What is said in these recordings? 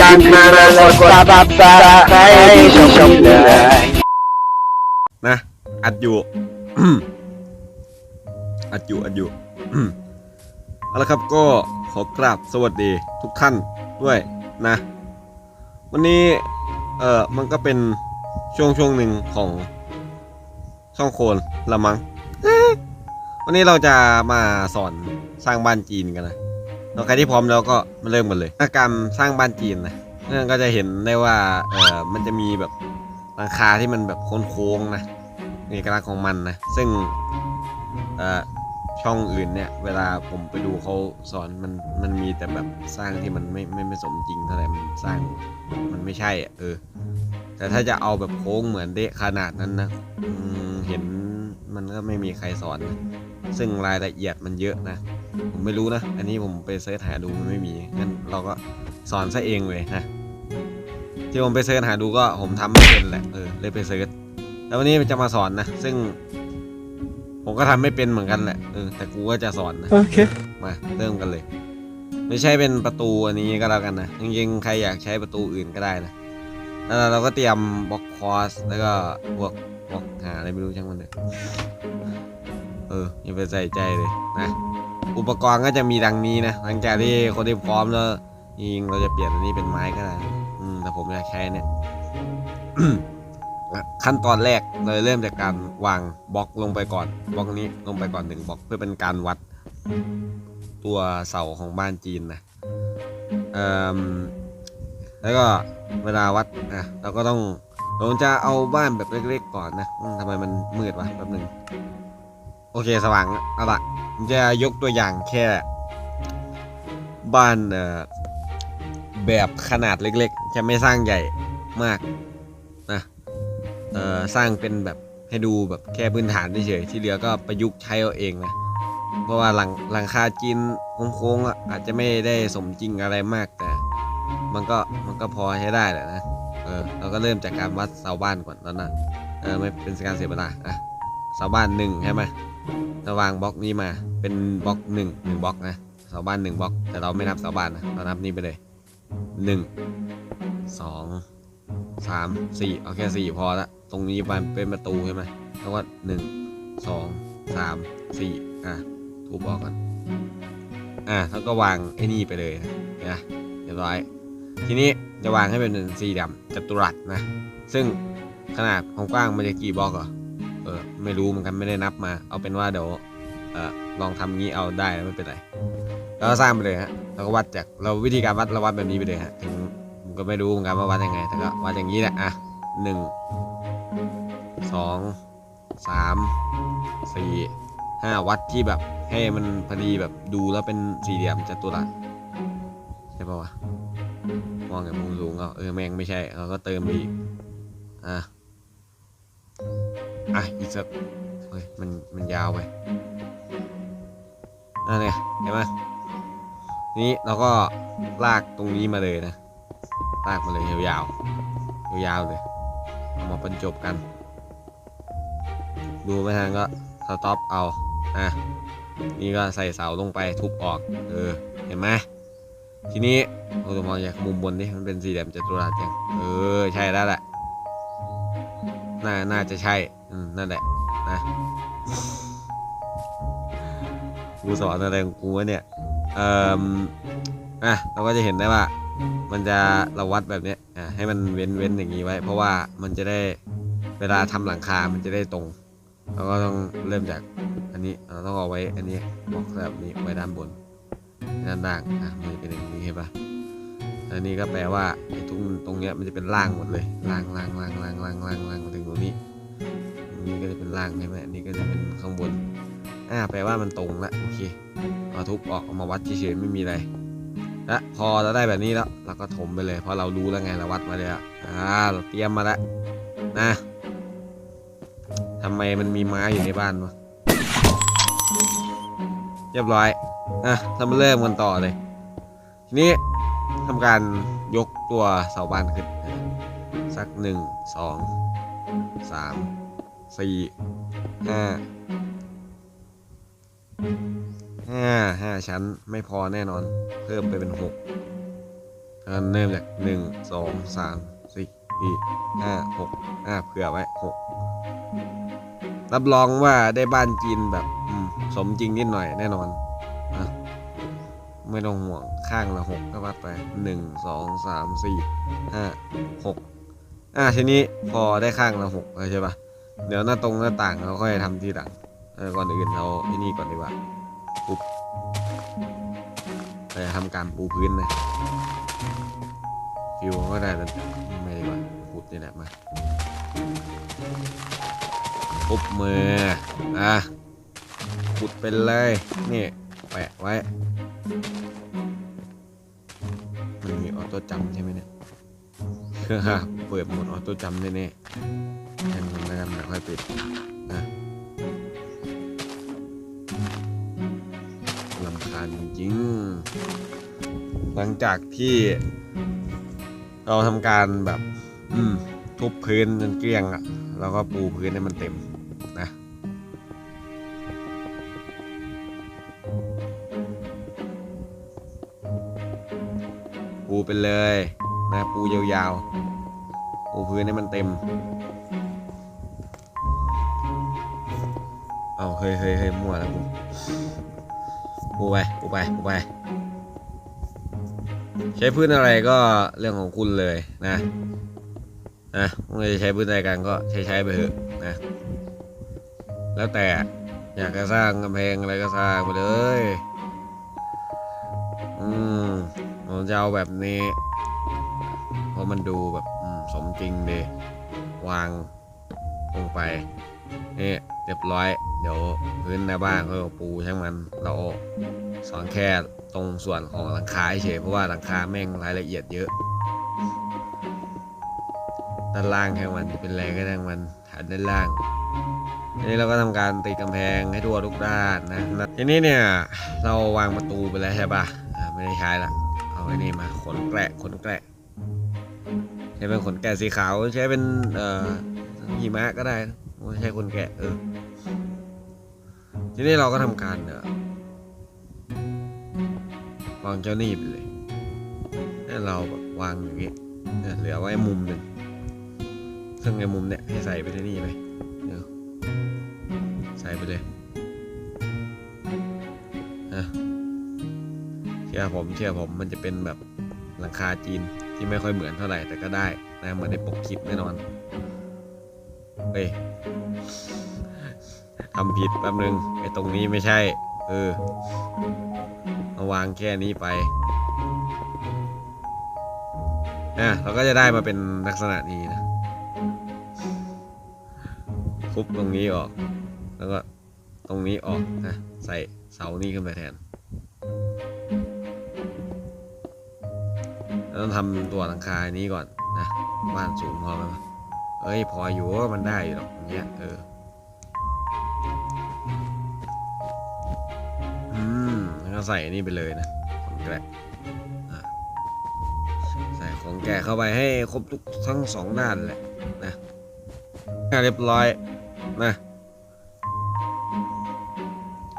การมาเนะอัดอยู่ อัดอยู่อัดอยู่เอาละครับก็ขอกราบสวัสดีทุกท่านด้วยนะ วันนี้เอ่อมันก็เป็นช่วงช่วงหนึ่งของช่องโคนละมัง้งวันนี้เราจะมาสอนสร้างบ้านจีนกันนะ เราใครที่พร้อมเราก็มาเริ่มกันเลยกิจกรรมสร้างบ้านจีนนะเพื่อนก็จะเห็นได้ว่าเออมันจะมีแบบหลังคาที่มันแบบโค้งๆนะเอกลักษณ์ของมันนะ ซึ่งเออช่องอื่นเนี่ย เวลาผมไปดูเขาสอนมันมันมีแต่แบบสร้างที่มันไม่ไม่ไม่สมจริงเท่าไหร่มันสร้างมันไม่ใช่อะเออ แต่ถ้าจะเอาแบบโค้งเหมือนเดะขนาดนั้นนะเห็นมันก็ไม่มีใครสอนนะซึ่งรายละเอียดมันเยอะนะ ไม่รู้นะ อันนี้ผมไปเสิร์ชหาดูมันไม่มี งั้นเราก็สอนซะเองเลยนะ ที่ผมไปเสิร์ชหาดูก็ผมทำไม่เป็นแหละ เออ เลยไปเสิร์ช แล้ววันนี้จะมาสอนนะ ซึ่ง ผมก็ทำไม่เป็นเหมือนกันแหละ เออ แต่กูก็จะสอนนะ โอเค มาเริ่มกันเลย ไม่ใช่เป็นประตูอันนี้ก็แล้วกันนะ จริงๆ ใครอยากใช้ประตูอื่นก็ได้นะ แล้วเราก็เตรียมบล็อกคอร์สแล้วก็บวกบล็อกหาอะไรไม่รู้ช่างมันเลยเอออย่าไปใส่ใจเลยนะ อุปกรณ์ก็จะมีดังนี้นะหลังจากที่คนที่พร้อมแล้วยิงเราจะเปลี่ยนอันนี้เป็นไม้ก็ได้แต่ผมอยาใช้เนี่ยขั้นตอนแรกเราเริ่มจากการวางบล็อกลงไปก่อนบล็อกนี้ลงไปก่อนหนึ่งบล็อกเพื่อเป็นการวัดตัวเสาของบ้านจีนนะแล้วก็เวลาวัดนะเราก็ต้องเราจะเอาบ้านแบบเล็กๆก่อนนะทำไมมันมืดวะแป๊บหนึ่งโอเคสว่างแเอาละ จะยกตัวอย่างแค่ บ้านแบบขนาดเล็กๆ จะไม่สร้างใหญ่มากนะสร้างเป็นแบบให้ดูแบบแค่พื้นฐานเฉยๆที่เหลือก็ประยุกต์ใช้เอาเองนะเพราะว่าหลังหลังคาจีนโค้งๆอาจจะไม่ได้สมจริงอะไรมากแต่ มันก็มันก็พอใช้ได้แหละนะเออเราก็เริ่มจากการวัดเสาบ้านก่อนแล้วนะเออไม่เป็นการเสียเวลาอะเสาบ้านหนึ่งใช่ไหม ระวางบล็อกนี้มาเป็นบล็อกหนึ่งหนึ่งบล็อกนะเสาบ้านหนึ่งบล็อก แต่เราไม่นับเสาบ้านนะเรานับนี้ไปเลยหนึ่งสองสามสี่เอาแค่สี่พอละตรงนี้มันเป็นประตูใช่ไหมแล้วก็หนึ่งสองสามสี่อะถูกบอกกันอะแล้วก็วางไอ้นี่ไปเลยนะเรียบร้อย ทีนี้จะวางให้เป็นสี่เหลี่ยมจัตุรัสนะ ซึ่งขนาดของกว้างมันจะกี่บล็อกเหรอ เออ ไม่รู้เหมือนกันไม่ได้นับมา เอาเป็นว่าเดี๋ยวเออลองทำงี้เอาได้ไม่เป็นไรแล้วก็สร้างไปเลยฮะแล้วก็วัดจากเราวิธีการวัดเราวัดแบบนี้ไปเลยฮะถึงก็ไม่รู้เหมือนกันว่าวัดยังไงแต่ก็วัดอย่างนี้แหละอะหนึ่งสองสามสี่ห้าวัดที่แบบให้มันพอดีแบบดูแล้วเป็นสี่เหลี่ยมจัตุรัสใช่ปะวะมองจากมุมสูงก็เออแม่งไม่ใช่เราก็เติมอีกอะ อะอีกสักเฮ้ยมันมันยาวไปนั่นไงเห็นไหมนี้เราก็ลากตรงนี้มาเลยนะลากมาเลยยาวๆยาวๆเลยเอามาบรรจบกัน ดูไม่ทันก็สต็อปเอาอะนี่ก็ใส่เสาลงไปทุบออกเออเห็นไหมทีนี้เราดูมองจากมุมบนนี่มันเป็นสี่เหลี่ยมจัตุรัสยังเออใช่แล้วแหละ น่าน่าจะใช่นั่นแหละนะกูสอนอะไรของกูวะเนี่ย เอ่ออะเราก็จะเห็นได้ว่า มันจะเราวัดแบบนี้อะให้มันเว้นเว้นอย่างนี้ไว้ เพราะว่ามันจะได้เวลาทำหลังคา มันจะได้ตรง เราก็ต้องเริ่มจากอันนี้เราต้องเอาไว้อันนี้บอกแบบนี้ไว้ด้านบน ด้านล่างอะมันเป็นอย่างนี้เห็นปะ อันนี้ก็แปลว่าไอ้ตรงตรงเนี้ยมันจะเป็นล่างหมดเลยล่างล่างล่างล่างล่างล่างล่างถึงตรงนี้ตรงนี้ก็จะเป็นล่างใช่ไหมอันนี้ก็จะเป็นข้างบนอ่าแปลว่ามันตรงละโอเคเอาทุบออกมาวัดเฉยๆไม่มีอะไรและพอเราได้แบบนี้แล้วเราก็ถมไปเลย เพราะเรารู้แล้วไงเราวัดมาแล้วอ่าเราเตรียมมาแล้วนะทำไมมันมีไม้อยู่ในบ้านวะเรียบร้อยอะทำเริ่มกันต่อเลยทีนี้ ทำการยกตัวเสาบ้านขึ้น สักหนึ่งสองสามสี่ห้าห้าห้าชั้นไม่พอแน่นอน เพิ่มไปเป็นหกเริ่มจายหนึ่งสองสามสี่ห้าหกห้าเผื่อไว้หกรับรองว่าได้บ้านจีนแบบสมจริงนิดหน่อยแน่นอนอ ไม่ต้องห่วงข้างละหกก็วัดไปหนึ่งสองสามสี่ห้าหกอะทีนี้พอได้ข้างละหกแล้วใช่ปะเดี๋ยวหน้าตรงหน้าต่างเราค่อยทำทีหลังก่อนอื่นเราไอ้นี่ก่อนดีกว่าปุ๊บไปทำการปูพื้นนะฟิวก็ได้แต่ไม่ดีกว่าพุดนี่แหละมาปุ๊บมืออะขุดเป็นเลยนี่ แปะไว้ มันมีออโต้จำใช่ไหมเนี่ยเปิดหมดออโต้จำแน่ๆแค่นั้นแล้วกันไม่ค่อยปิดนะลำคาญจริงๆ หลังจากที่เราทำการแบบ อืมทุบพื้นจนเกลี้ยงอะ่ะแล้วก็ปูพื้นให้มันเต็ม ปูไปเลยนะปูยาวๆปูพื้นให้มันเต็มเอาเฮ้ยเฮ้ยเฮ้ยมั่วแล้วกูปูไปปูไปปูไป ใช้พื้นอะไรก็เรื่องของคุณเลยนะนะไม่จะใช้พื้นอะไรกันก็ใช้ใช้ไปเถอะนะแล้วแต่อยากจะสร้างกำแพงอะไรก็สร้างไปเลย อืม ผมจะเอาแบบนี้ เพราะมันดูแบบสมจริงดีวางลงไปนี่เรียบร้อย เดี๋ยวพื้นหน้าบ้านก็ปูช่างมันเราสอนแค่ตรงส่วนของหลังคาเฉยเพราะว่าหลังคาแม่งรายละเอียดเยอะด้านล่างแค่มันจะเป็นอะไรก็ได้มันฐานด้านล่างทีนี้เราก็ทำการติดกำแพงให้ทั่วทุกด้านนะทีนี้เนี่ยเราวางประตูไปแล้วใช่ปะไม่ได้ใช้ละ เอาไอ้นี่มาขนแกะขนแกะใช้เป็นขนแกะสีขาวใช้เป็นเอ่อหิมะก็ได้ไม่ใช่ขนแกะเออทีนี้เราก็ทำการเอ่อวางเจ้าหนี้ไปเลยให้เราแบบวางอย่างงี้เนี่ยเหลือไว้มุมหนึ่งซึ่งในมุมเนี่ยให้ใส่ไปที่นี่ไปใส่ไปเลยนะ ชื่อผมเชื่อผมมันจะเป็นแบบหลังคาจีนที่ไม่ค่อยเหมือนเท่าไหร่แต่ก็ได้นะเหมือนในปกคลิปแน่นอนเฮ้ยทำผิดแป๊บนึงไอ้ตรงนี้ไม่ใช่เออมาวางแค่นี้ไปอะเราก็จะได้มาเป็นลักษณะนี้นะทุบตรงนี้ออก แล้วก็ตรงนี้ออกนะใส่เสานี้ขึ้นไปแทน ต้องทำตัวหลังคาอันนี้ก่อนนะบ้านสูงพอไหมเอ้ยพออยู่ว่ามันได้อยู่หรอกอย่างเงี้ยเอออืมแล้วก็ใส่นนี้ไปเลยนะของแกะใส่ของแกะเข้าไปให้ครบทุกทั้งสองด้านแหละนะเรียบร้อยนะ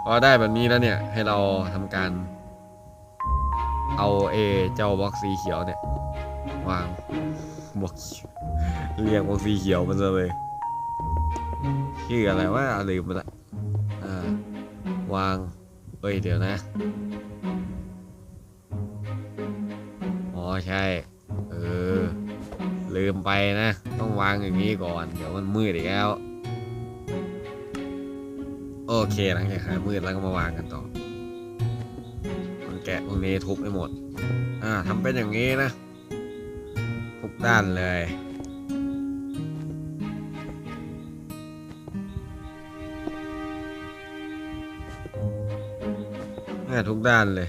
พอได้แบบนี้แล้วเนี่ยให้เราทำการ เอาเอเจ้าบล็อกสีเขียวเนี่ย วางบล็อกเรียกบล็อกสีเขียวมันจะเลยชื่ออะไรว่าลืมไปละอ่าวางเฮ้ยเดี๋ยวนะอ๋อใช่เออลืมไปนะ ต้องวางอย่างนี้ก่อน เดี๋ยวมันมืดอีกแล้ว โอเคหลังจากหายมืดแล้วก็มาวางกันต่อ แกะพวกนี้ทุบให้หมด อ่าทำเป็นอย่างนี้นะ ทุกด้านเลยนี่ทุกด้านเลย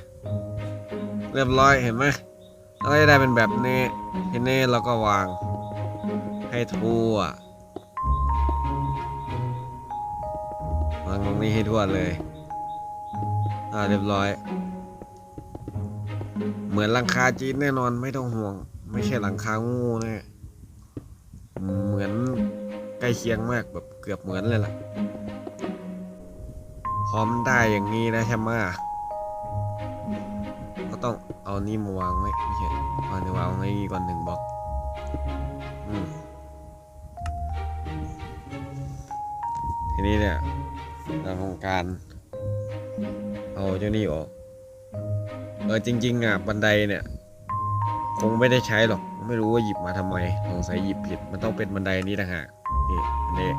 เรียบร้อยเห็นไหมแล้วจะได้เป็นแบบนี้ทีนี้เราก็วาง ให้ทั่ววางตรงนี้ให้ทั่วเลย อ่าเรียบร้อย เหมือนหลังคาจีนแน่นอนไม่ต้องห่วง ไม่ใช่หลังคางูแน่เหมือนใกล้เคียงมากแบบเกือบเหมือนเลยล่ะ พร้อมได้อย่างนี้นะใช่ไหมก็ต้องเอานี่มาวางไว้ไม่ใช่เอาเนี่ยวางไว้นี่ก่อนหนึ่งบล็อกทีนี้เนี่ยเราทำการ เอาเจ้านี่ออก เออจริง ๆอะบันไดเนี่ย คงไม่ได้ใช้หรอก ไม่รู้ว่าหยิบมาทำไมสงสัยหยิบผิด มันต้องเป็นบันไดนี้ต่างหากนี่อันนี้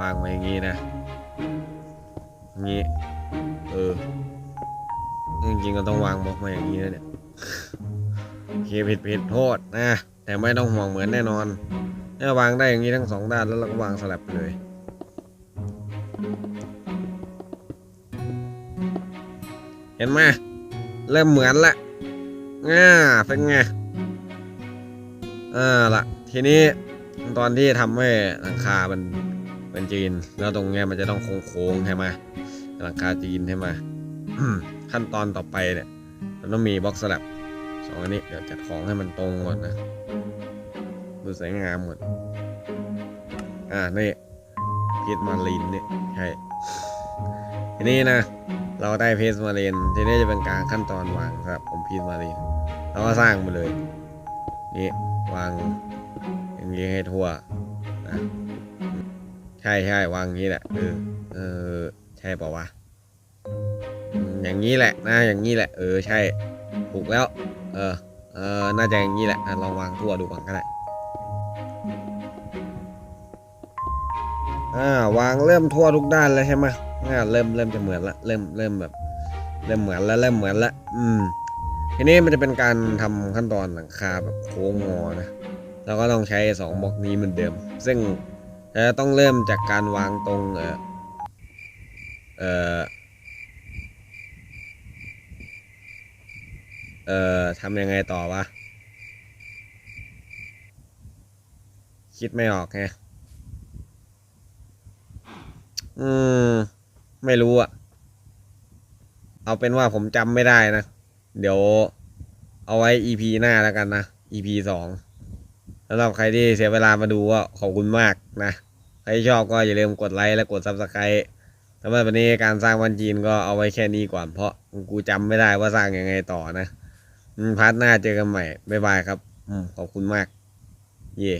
วางไว้อย่างงี้นะอย่างงี้ เออ จริงๆก็ต้องวางบล็อกมาอย่างนี้นะเนี่ย โอเคผิดผิดโทษนะ แต่ไม่ต้องห่วงเหมือนแน่นอนถ้าวางได้อย่างนี้ทั้งสองด้านแล้วเราก็วางสลับไปเลย เห็นไหมเริ่มเหมือนละอ่าเป็นไงอ่าละทีนี้ตอนที่ทำให้หลังคามันเป็นจีน แล้วตรงเนี้ยมันจะต้องโค้งๆใช่ไหมหลังคาจีนใช่ไหมขั้นตอนต่อไปเนี่ยมันต้องมีบล็อกสลับสองอันนี้เดี๋ยวจัดของให้มันตรงก่อนนะดูสวยงามก่อนอ่านี่พีทมาลินเนี่ยใช่ทีนี้นะ เราได้เพชรมาเลนทีนี้จะเป็นการขั้นตอนวางครับ ผมพีทมาเลนเราก็สร้างมาเลย นี่วางอย่างนี้ให้ทั่วนะใช่ใช่วางอย่างนี้แหละเออเออใช่ป่าวะอย่างนี้แหละนะอย่างนี้แหละ เออใช่ถูกแล้ว เออเออน่าจะอย่างนี้แหละลองวางทั่วดูก่อนก็ได้อ่าวางเริ่มทั่วทุกด้านแล้วใช่ไหม อ่าเริ่มเริ่มจะเหมือนละเริ่มเริ่มแบบ เริ่มเหมือนล้วเริ่มเหมือนละอืมทีนี้มันจะเป็นการทำขั้นตอนหลังคาแบบโค้งงอนะเราก็ต้องใช้สองบล็อกนี้เหมือนเดิม ซึ่งจะต้องเริ่มจากการวางตรงเออเออเออทำยังไงต่อวะ คิดไม่ออกไงอืม ไม่รู้อะเอาเป็นว่าผมจำไม่ได้นะ เดี๋ยวเอาไว้ EP หน้าแล้วกันนะ EP สองสำหรับใครที่เสียเวลามาดูก็ขอบคุณมากนะ ใครชอบก็อย่าลืมกดไลค์และกด Subscribe สำหรับวันนี้การสร้างวันจีนก็เอาไว้แค่นี้ก่อน เพราะกูจำไม่ได้ว่าสร้างยังไงต่อนะพาร์ทหน้าเจอกันใหม่ บ๊ายบายครับขอบคุณมาก เย่